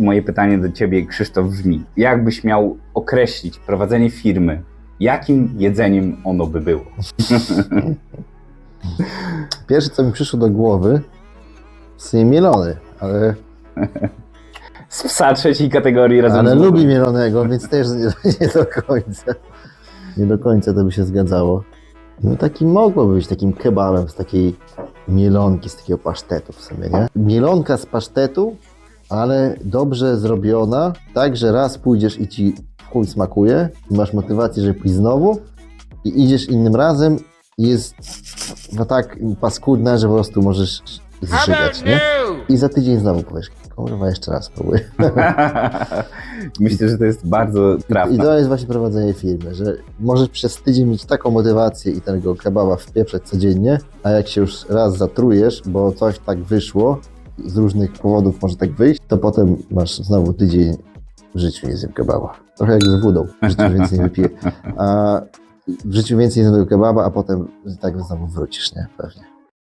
moje pytanie do ciebie, Krzysztof, brzmi: jakbyś miał określić prowadzenie firmy, jakim jedzeniem ono by było? Pierwsze, co mi przyszło do głowy, w mielony, ale, Z psa trzeciej kategorii razem ale lubi mielonego, więc też nie, nie do końca. Nie do końca to by się zgadzało. No taki mogło być takim kebabem z takiej mielonki, z takiego pasztetu w sumie, nie? Mielonka z pasztetu, ale dobrze zrobiona, tak, że raz pójdziesz i ci w chuj smakuje, i masz motywację, żeby pójść znowu i idziesz innym razem i jest no tak paskudna, że po prostu możesz zżygać, nie? I za tydzień znowu powiesz, kurwa, jeszcze raz spróbuję. Myślę, że to jest bardzo I trafne. to jest właśnie prowadzenie firmy, że możesz przez tydzień mieć taką motywację i tego kebaba wpieprzać codziennie, a jak się już raz zatrujesz, bo coś tak wyszło, z różnych powodów może tak wyjść, to potem masz znowu tydzień w życiu nie zjem kebaba. Trochę jak z wodą, w życiu więcej nie wypiję. A w życiu więcej nie zjem kebaba, a potem tak znowu wrócisz, nie? Pewnie.